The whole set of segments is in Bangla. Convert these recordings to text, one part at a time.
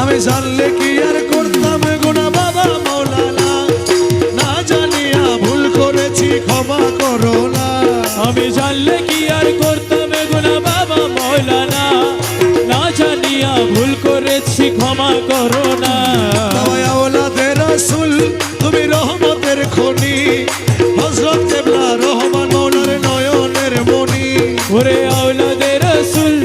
আমি জানলে কি আর করতাম গোনা বাবা মৌলানা? না জানিয়া ভুল করেছি, ক্ষমা করো না। আমি জানলে কি আর করতাম গুনা বাবা মৌলানা? না জানিয়া ভুল করেছি, ক্ষমা করো না। বাবা আওলাদে তুমি রহমতের খনি। কেবলা রহমান মৌলার নয়নের মনি ওরে আওলাদে রসুল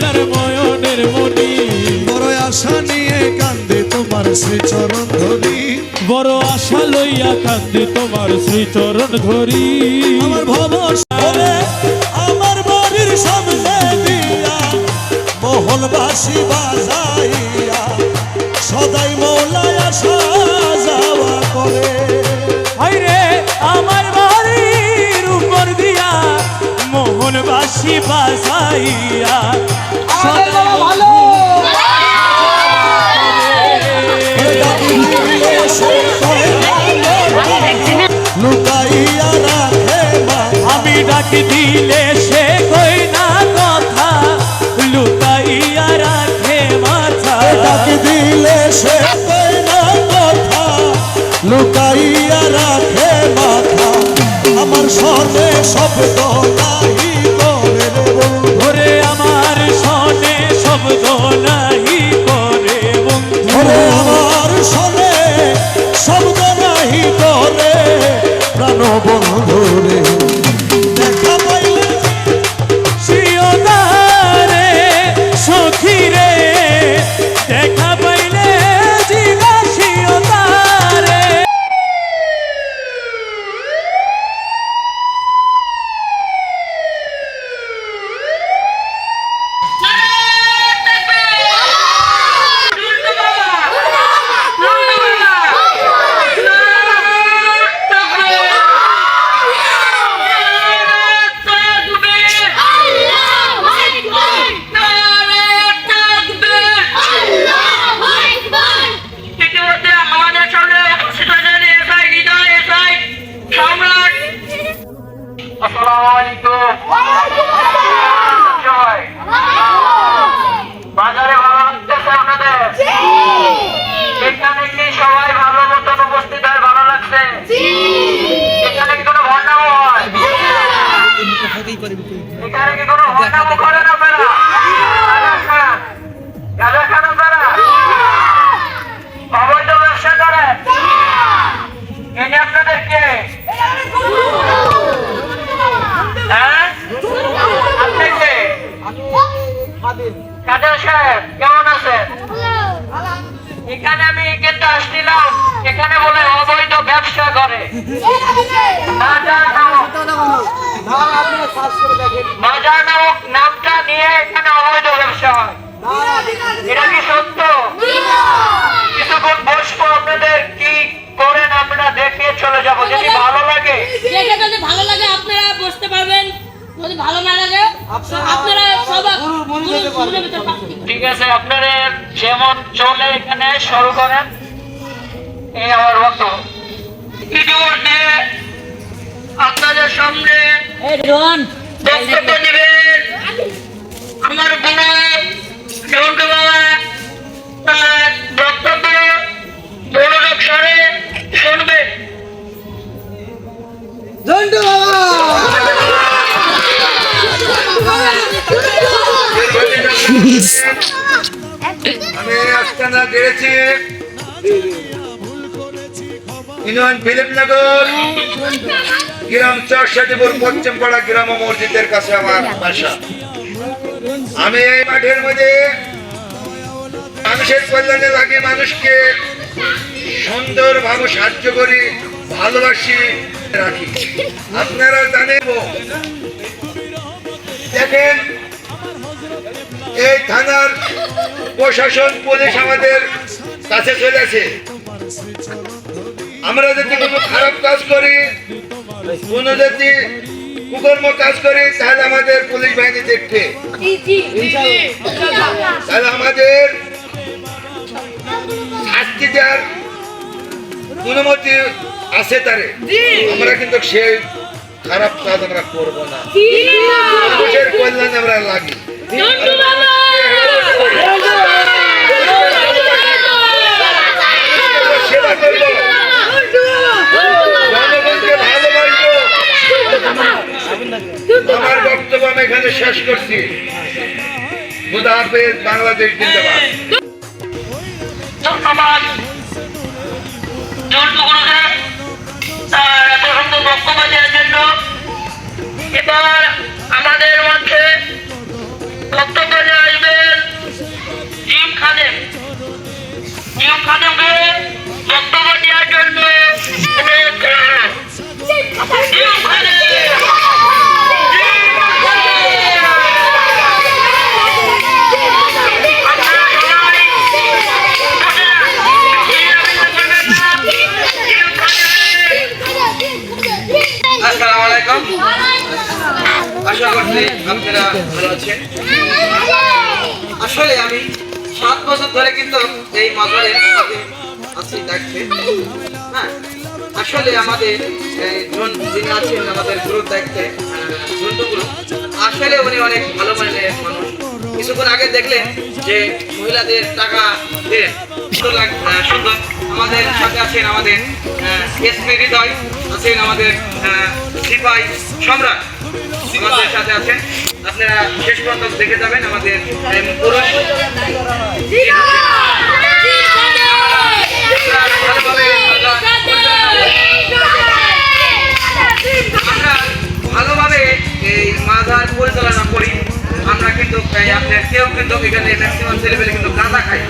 মৌলার ময়নের মনি বড় আশা নিয়ে কান্দে তোমার শ্রীচরণ ধরি বড় আশা লইয়া কান্দি তোমার শ্রীচরণ ধরি আমার ভব আমার বাড়ির সামনে দিয়া মহলবাসী বাজাইয়া সদাই মৌলায় আসা যাওয়া করে। আইরে আমার বাড়ির উপর দিয়া মোহনবাসী বাজাইয়া সনে শব্দ নাহি করে রে বন্ধু। আমার সনে শব্দ নাহি বাজারে ভালো লাগতেছে আপনাদের? এখানে কি সবাই ভালো মতন উপস্থিত হয় ভালো লাগছে? এখানে কি কোনো ভণ্ডামো হয়? এখানে কি কোনো ভণ্ডামো করেন এখানে আমি কিন্তু আসছিলাম এখানে বলে অবৈধ ব্যবসা করে। বাজার নামক নামটা নিয়ে এখানে অবৈধ ব্যবসা হয়। এটা কি সত্য? কিছুক্ষণ বসবো, আপনাদের কি করেন? আমরা দেখে চলে যাব। যদি ভালো লাগে দেখে যদি ভালো লাগে আপনারা বসতে পারবেন যদি ভালো না লাগে আপনারা সবাই ঘুরে ভিতর পাচ্ছি ঠিক আছে আপনারা যেমন চলে এখানে শুরু করেন এই আমার বক্তব্য ইতিমধ্যে আপনাদের সামনে বক্তব্য নেবেন। আমার বড় জগন্নাথ বাবা তার বক্তব্য বড় লোক স্বরে শুনবেন ঝন্টু আমি আস্তানা গেছি ইউনিয়ন ফিলিপনগর গ্রাম চরসাদিপুর পশ্চিমপাড়া গ্রাম ও মসজিদের কাছে আমার বাসা আমি এই মাঠের মধ্যে মানুষের কল্যাণে লাগে মানুষকে সুন্দর ভাবে সাহায্য করি, ভালোবাসি, রাখি। আপনারা জানেন দেখেন এই থানার প্রশাসন পুলিশ আমাদের কাছে চলেছে আমরা যদি কোনো খারাপ কাজ করি কোনো যদি কুকর্ম কাজ করি তাহলে আমাদের পুলিশ বাহিনী দেখবে। তাহলে আমাদের শাস্তি দেওয়ার অনুমতি আছে তারে। আমরা কিন্তু সেই খারাপ কাজ আমরা করব না। কল্যাণে আমরা লাগি। আমার বক্তব্য আমি এখানে শেষ করছি। খুদা বাংলাদেশ জিন্দাবাদ। জন্য। এবার আমাদের মধ্যে বক্তব্য নিয়ে আসলে আমি সাত বছর ধরে কিন্তু এই মাজারের আছি, দেখতে। হ্যাঁ আসলে আমাদের জন যিনি আছেন, আমাদের গ্রুপ দেখতে জন্তু গ্রুপ আসলে উনি অনেক ভালো মানের মানুষ। কিছুক্ষণ আগে দেখলেন যে মহিলাদের টাকা দেন সুন্দর আমাদের সাথে আছেন আমাদের এসপি হৃদয়। আমাদের সিপাই সম্রাট। আমাদের সাথে আছেন। আপনারা শেষ পর্যন্ত দেখে যাবেন আমাদের ভালোভাবে এই মাজার পরিচালনা করি। আমরা কিন্তু আপনার কেউ কিন্তু এখানে ম্যাক্সিমাম ছেলেপেলে কিন্তু গাঁদা খায়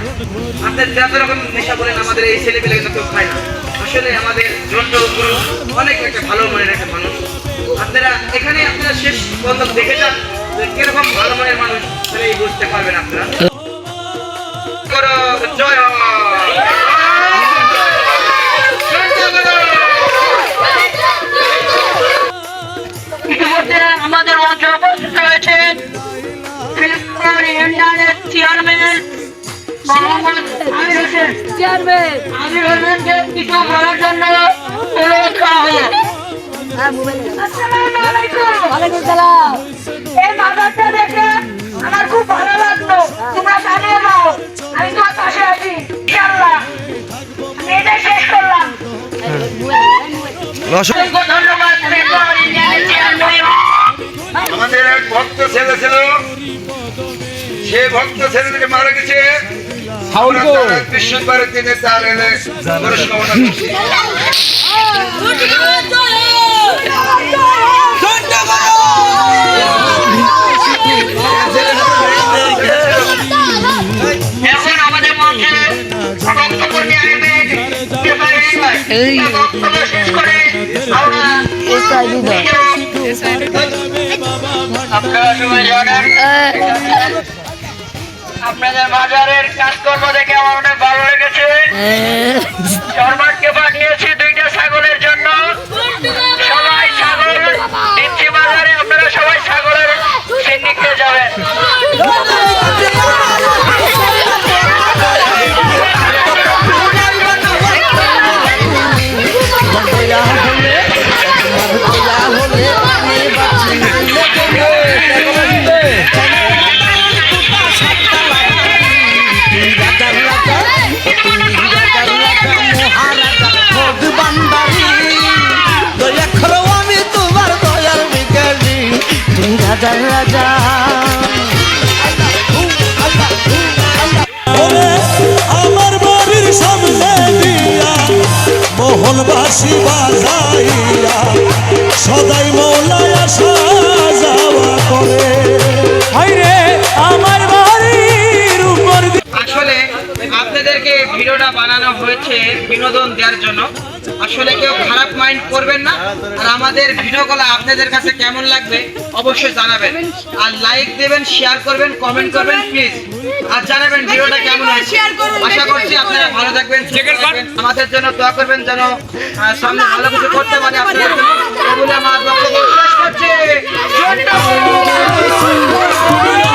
আপনার যত রকম নেশা বলেন আমাদের এই ছেলেপেলে কিন্তু কেউ খায় না। আসলে আমাদের অনেক একটা ভালো মনের একটা মানুষ। আপনারা এখানে আপনারা শেষ পর্যন্ত দেখে যান যে কীরকম ভালো মনের মানুষ তাহলে বুঝতে পারবেন আপনারা। জয় ইতিমধ্যে আমাদের মঞ্চে উপস্থিত রয়েছেন চেয়ারম্যান মোহাম্মদ আমির হোসেন। চেয়ারম্যান আমির হোসেনকে কিছু বলার জন্য এই মাদারটা দেখে আমার খুব ভালো লাগল তোমরা জানিয়ে দাও আমি তোমার পাশে আছি ইনশাআল্লাহ এটাই শেষ করলাম ধন্যবাদ ফিলিপপুর ইউনিয়নের চেয়ারম্যান আমাদের এক ভক্ত ছেলে ছিল। সে ভক্ত ছেলেটিকে মারা গেছে। বৃহস্পতিবারের দিনে তার এনে আপনাদের বাজারের কাজকর্ম দেখে আমার অনেক ভালো লেগেছে। তুমি রাজা। আমার বাড়ির সামনে মোহনবাসী বাজাইয়া সদাই মৌলায় বানানো হয়েছে বিনোদন দেওয়ার জন্য। আসলে কেউ খারাপ মাইন্ড করবেন না। আর আমাদের ভিডিওগুলো আপনাদের কাছে কেমন লাগবে অবশ্যই জানাবেন। আর লাইক দেবেন শেয়ার করবেন কমেন্ট করবেন প্লিজ আর জানাবেন ভিডিওটা কেমন হয়েছে। আশা করছি আপনারা ভালো থাকবেন আমাদের জন্য দোয়া করবেন যেন সামনে ভালো কিছু করতে পারে আপনাদের জন্য আমার বক্তব্য শেষ করছি। জয় জগন্নাথ।